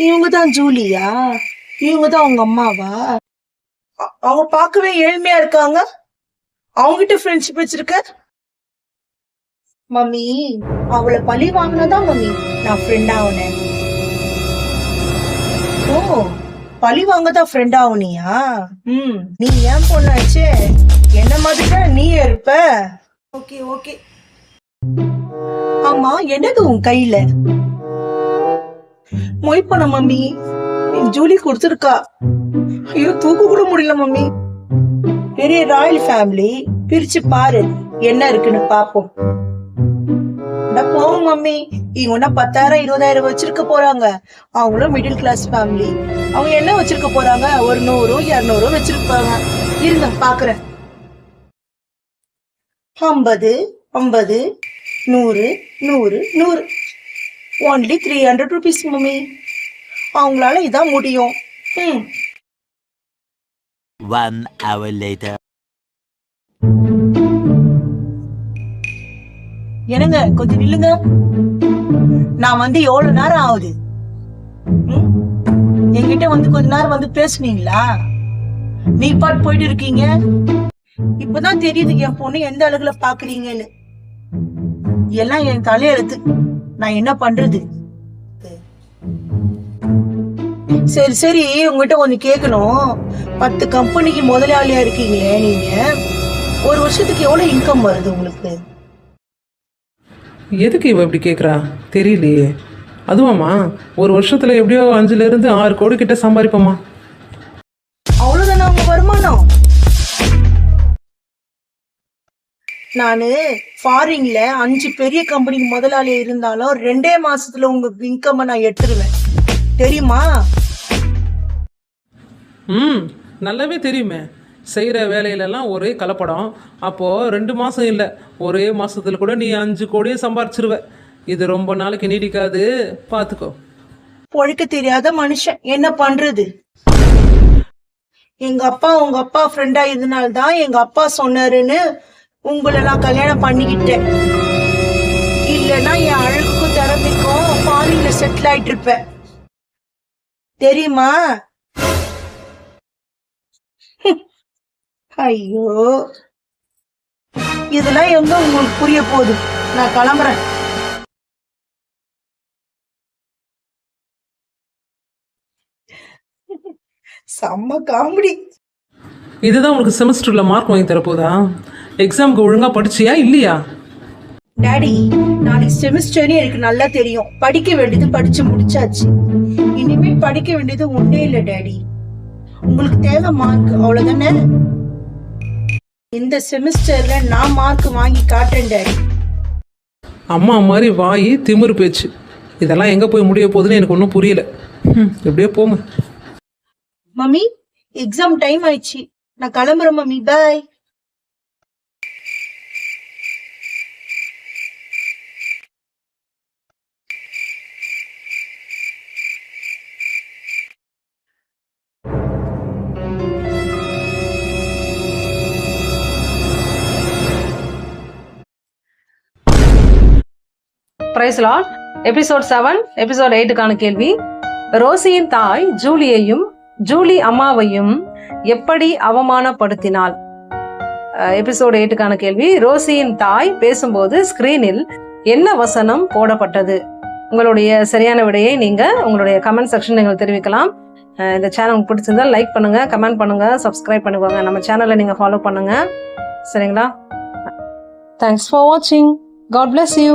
இவங்க தான் ஜூலியா? இவங்க தான் உங்க அம்மாவா? அவங்க பார்க்கவே ஏழ்மையா இருக்காங்க. அவங்ககிட்ட ஃப்ரெண்ட்ஷிப் வச்சிருக்க? மம்மி அவளை பழி வாங்கினதான் மம்மி நான் ஃப்ரெண்ட் ஆகுனேன் ஓ பழி வாங்க தான் ஃப்ரெண்ட் ஆகுனியா ம் நீ ஏன் பொண்ணாச்சே? என்ன மாதிரி தான் நீ இருப்ப? Okay okay. ஆமா என்னது உன் கையில? மொய் பண்ண மம்மி. ஜூலி கொடுத்துருக்கா. ஐயோ தூக்க கூட முடியல மம்மி. பெரிய ராயல் ஃபேமிலி பிரிச்சு பாரு என்ன இருக்குன்னு பாப்போம். போகும் மம்மி. இவங்க என்ன பத்தாயிரம் இருபதாயிரம் வச்சிருக்க போறாங்க. அவங்களும் மிடில் கிளாஸ் ஃபேமிலி அவங்க என்ன வச்சிருக்க போறாங்க? ஒரு நூறு இருநூறு வச்சிருப்பாங்க. இருங்க பாக்குறேன். ஐம்பது ஐம்பது நூறு நூறு நூறு. Only three hundred rupees mummy அவங்களால இதான் முடியும். ம். One hour later. என்னங்க கொஞ்சம் நில்லுங்க. நான் வந்து எவ்வளவு நேரம் ஆகுது? என்கிட்ட வந்து கொஞ்ச நேரம் வந்து பேசுனீங்களா? நீ பாட்டு போயிட்டு இருக்கீங்க? இப்பதான் தெரியுது என் பொண்ணு எந்த அழகுல பாக்குறீங்கன்னு. எல்லாம் என் தலையெழுத்து. நான் என்ன பண்றது? சரி சரி உங்ககிட்ட கொஞ்சம் கேட்கணும் பத்து கம்பெனிக்கு முதலாளியா இருக்கீங்களே நீங்க. ஒரு வருஷத்துக்கு எவ்வளவு இன்கம் வருது உங்களுக்கு? எதுக்கு இவ இப்படி கேட்குறா தெரியலையே. அதுவாம்மா ஒரு வருஷத்தில் எப்படியோ அஞ்சுலேருந்து ஆறு கோடி கிட்ட சம்பாதிப்போம்மா. நானு ஃபாரின்ல அஞ்சு பெரிய கம்பெனிக்கு முதலாளி இருந்தாலும் ரெண்டே மாசத்துல உங்க இன்கம் நான் எடுத்துருவேன். தெரியுமா? ம் நல்லாவே தெரியுமே. செய்கிற வேலையிலலாம் ஒரே கலப்படம். அப்போது ரெண்டு மாதம் இல்லை ஒரே மாதத்தில் கூட நீ அஞ்சு கோடியே சம்பாரிச்சிருவ. இது ரொம்ப நாளைக்கு நீடிக்காது. பார்த்துக்கோ பொழைக்க தெரியாத மனுஷன். என்ன பண்றது? எங்க அப்பா உங்க அப்பா ஃப்ரெண்டா இருந்தனால தான் எங்க அப்பா சொன்னாருன்னு உங்களை நான் கல்யாணம் பண்ணிக்கிட்டேன். இல்லைன்னா என் அழகுக்கும் திறமைக்கும் ஃபாரின்ல செட்டில் ஆயிட்டு இருப்பேன். தெரியுமா? ஐயோ. இதெல்லாம் எங்க உங்களுக்கு புரிய போகுது? நான் கிளம்புறேன். செம்ம காமெடி இதுதான் உங்களுக்கு செமஸ்டர்ல மார்க் வாங்கி தரப்போதா? எக்ஸாமுக்கு ஒழுங்காக படிச்சியா இல்லையா? டாடி நாளைக்கு செமிஸ்டர்னு எனக்கு நல்லா தெரியும். படிக்க வேண்டியது படிச்சு முடிச்சாச்சு. இனிமேல் படிக்க வேண்டியது ஒண்ணே இல்ல டாடி உங்களுக்கு தேவை மார்க் அவ்வளவுதானே? இந்த செமிஸ்டர்ல நான் மார்க் வாங்கி காட்டுறேன் டாடி அம்மா மாதிரி வாய் திமிரு பேச்சு. இதெல்லாம் எங்கே போய் முடிய போகுதுன்னு எனக்கு ஒன்றும் புரியல. எப்படியோ போங்க. மம்மி எக்ஸாம் டைம் ஆயிடுச்சு. நான் கிளம்புறேன் மம்மி பாய் பிரைஸ்லாட் எபிசோட் செவன் எபிசோட் எயிட்டுக்கான கேள்வி. ரோசியின் தாய் ஜூலியையும் ஜூலி அம்மாவையும் எப்படி அவமானப்படுத்தினாள்? எபிசோட் எயிட்டுக்கான கேள்வி. ரோசியின் தாய் பேசும்போது ஸ்கிரீனில் என்ன வசனம் போடப்பட்டது? உங்களுடைய சரியான விடையை நீங்க உங்களுடைய கமெண்ட் செக்ஷன் நீங்கள் தெரிவிக்கலாம். இந்த சேனல் உங்களுக்கு பிடிச்சிருந்தா லைக் பண்ணுங்க கமெண்ட் பண்ணுங்க சப்ஸ்கிரைப் பண்ணுவாங்க நம்ம சேனலை நீங்க ஃபாலோ பண்ணுங்க. சரிங்களா? தேங்க்ஸ் ஃபார் வாட்சிங் காட் பிளஸ் யூ